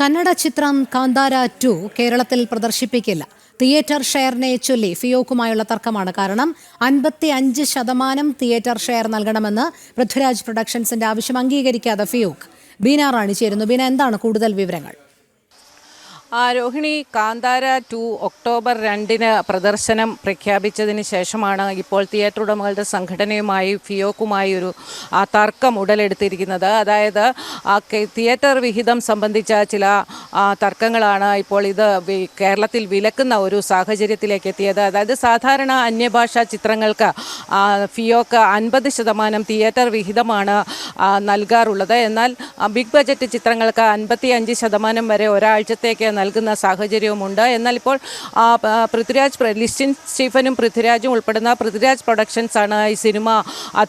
കന്നഡ ചിത്രം കാന്താര ടു കേരളത്തിൽ പ്രദർശിപ്പിക്കില്ല. തിയേറ്റർ ഷെയറിനെ ചൊല്ലി ഫിയോക്കുമായുള്ള തർക്കമാണ് കാരണം അൻപത്തി അഞ്ച് ശതമാനം തിയേറ്റർ ഷെയർ നൽകണമെന്ന് പൃഥ്വിരാജ് പ്രൊഡക്ഷൻസിന്റെ ആവശ്യം അംഗീകരിക്കാതെ ഫിയോക്ക്. ബീന റാണി ചേരുന്നു. ബീന എന്താണ് കൂടുതൽ വിവരങ്ങൾ? രോഹിണി കാന്താര ടു ഒക്ടോബർ രണ്ടിന് പ്രദർശനം പ്രഖ്യാപിച്ചതിന് ശേഷമാണ് ഇപ്പോൾ തിയേറ്റർ ഉടമകളുടെ സംഘടനയുമായി ഫിയോക്കുമായി ഒരു തർക്കം ഉടലെടുത്തിരിക്കുന്നത്. അതായത് തിയേറ്റർ വിഹിതം സംബന്ധിച്ച ചില തർക്കങ്ങളാണ് ഇപ്പോൾ ഇത് കേരളത്തിൽ വിലക്കുന്ന ഒരു സാഹചര്യത്തിലേക്ക് എത്തിയത്. അതായത് സാധാരണ അന്യഭാഷാ ചിത്രങ്ങൾക്ക് ഫിയോക്ക് അൻപത് ശതമാനം തിയേറ്റർ വിഹിതമാണ് നൽകാറുള്ളത്. എന്നാൽ ബിഗ് ബജറ്റ് ചിത്രങ്ങൾക്ക് അൻപത്തി അഞ്ച് ശതമാനം വരെ ഒരാഴ്ചത്തേക്ക് നൽകുന്ന സാഹചര്യവുമുണ്ട്. എന്നാൽ ഇപ്പോൾ പൃഥ്വിരാജ് ലിസ്റ്റിൻ സ്റ്റീഫനും പൃഥ്വിരാജും ഉൾപ്പെടുന്ന പൃഥ്വിരാജ് പ്രൊഡക്ഷൻസ് ആണ് ഈ സിനിമ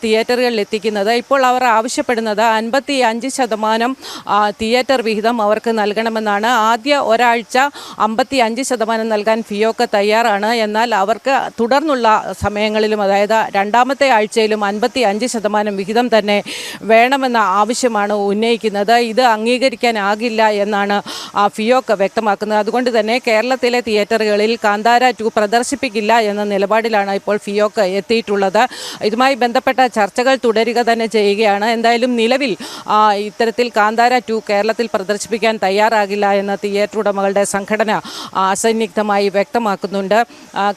തിയേറ്ററുകളിൽ എത്തിക്കുന്നത് ഇപ്പോൾ അവർ ആവശ്യപ്പെടുന്നത് അൻപത്തി അഞ്ച് ശതമാനം തിയേറ്റർ വിഹിതം അവർക്ക് നൽകണമെന്നാണ്. ആദ്യ ഒരാഴ്ച അമ്പത്തി അഞ്ച് ശതമാനം നൽകാൻ ഫിയോക്ക് തയ്യാറാണ്. എന്നാൽ അവർക്ക് തുടർന്നുള്ള സമയങ്ങളിലും അതായത് രണ്ടാമത്തെ ആഴ്ചയിലും അൻപത്തി അഞ്ച് ശതമാനം വിഹിതം തന്നെ വേണമെന്ന ആവശ്യമാണ് ഉന്നയിക്കുന്നത്. ഇത് അംഗീകരിക്കാനാകില്ല എന്നാണ് ഫിയോക്ക് ഫിയോക്ക് വ്യക്തമാക്കുന്നത്. അതുകൊണ്ട് തന്നെ കേരളത്തിലെ തിയേറ്ററുകളിൽ കാന്താര ടു പ്രദർശിപ്പിക്കില്ല എന്ന നിലപാടിലാണ് ഇപ്പോൾ ഫിയോക്ക് എത്തിയിട്ടുള്ളത്. ഇതുമായി ബന്ധപ്പെട്ട ചർച്ചകൾ തുടരുക തന്നെ ചെയ്യുകയാണ്. എന്തായാലും നിലവിൽ ഇത്തരത്തിൽ കാന്താര ടു കേരളത്തിൽ പ്രദർശിപ്പിക്കാൻ തയ്യാറാകില്ല എന്ന തിയേറ്റർ ഉടമകളുടെ സംഘടന അസന്നിഗ്ധമായി വ്യക്തമാക്കുന്നുണ്ട്.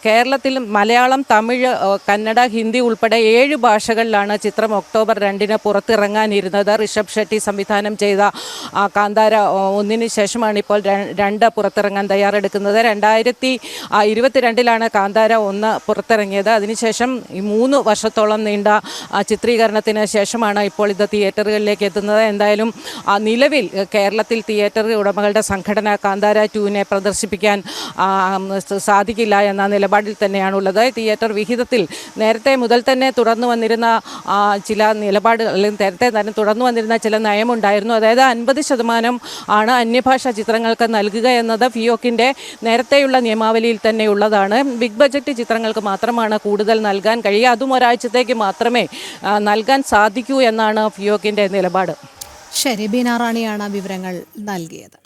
കേരളത്തിൽ മലയാളം തമിഴ് കന്നഡ ഹിന്ദി ഉൾപ്പെടെ ഏഴ് ഭാഷകളിലാണ് ചിത്രം ഒക്ടോബർ രണ്ടിന് പുറത്തിറങ്ങാനിരുന്നത്. ഋഷഭ് ഷെട്ടി സംവിധാനം ചെയ്ത കാന്താര ഒന്നിന് ശേഷമാണ് ഇപ്പോൾ രണ്ട് പുറത്തിറങ്ങാൻ തയ്യാറെടുക്കുന്നത്. രണ്ടായിരത്തി ഇരുപത്തിരണ്ടിലാണ് കാന്താര ഒന്ന് പുറത്തിറങ്ങിയത്. അതിനുശേഷം ഈ മൂന്ന് വർഷത്തോളം നീണ്ട ചിത്രീകരണത്തിന് ശേഷമാണ് ഇപ്പോൾ ഇത് തിയേറ്ററുകളിലേക്ക് എത്തുന്നത്. എന്തായാലും നിലവിൽ കേരളത്തിൽ തിയേറ്റർ ഉടമകളുടെ സംഘടന കാന്താര ടൂവിനെ പ്രദർശിപ്പിക്കാൻ സാധിക്കില്ല എന്ന നിലപാടിൽ തന്നെയാണുള്ളത്. തിയേറ്റർ വിഹിതത്തിൽ നേരത്തെ മുതൽ തന്നെ തുടർന്നു വന്നിരുന്ന ചില നിലപാട് അല്ലെങ്കിൽ നേരത്തെ തന്നെ തുടർന്നു വന്നിരുന്ന ചില നയമുണ്ടായിരുന്നു. അതായത് അൻപത് ശതമാനം ആണ് അന്യഭാഷാ ചിത്രങ്ങൾക്ക് നൽകുക എന്നത് ഫിയോക്കിന്റെ നേരത്തെയുള്ള നിയമാവലിയിൽ തന്നെ ഉള്ളതാണ്. ബിഗ് ബജറ്റ് ചിത്രങ്ങൾക്ക് മാത്രമാണ് കൂടുതൽ നൽകാൻ കഴിയുക. അതും ഒരാഴ്ചത്തേക്ക് മാത്രമേ നൽകാൻ സാധിക്കൂ എന്നാണ് ഫിയോക്കിന്റെ നിലപാട്. ശരി ബീനാറാണിയാണ് വിവരങ്ങൾ നൽകിയത്.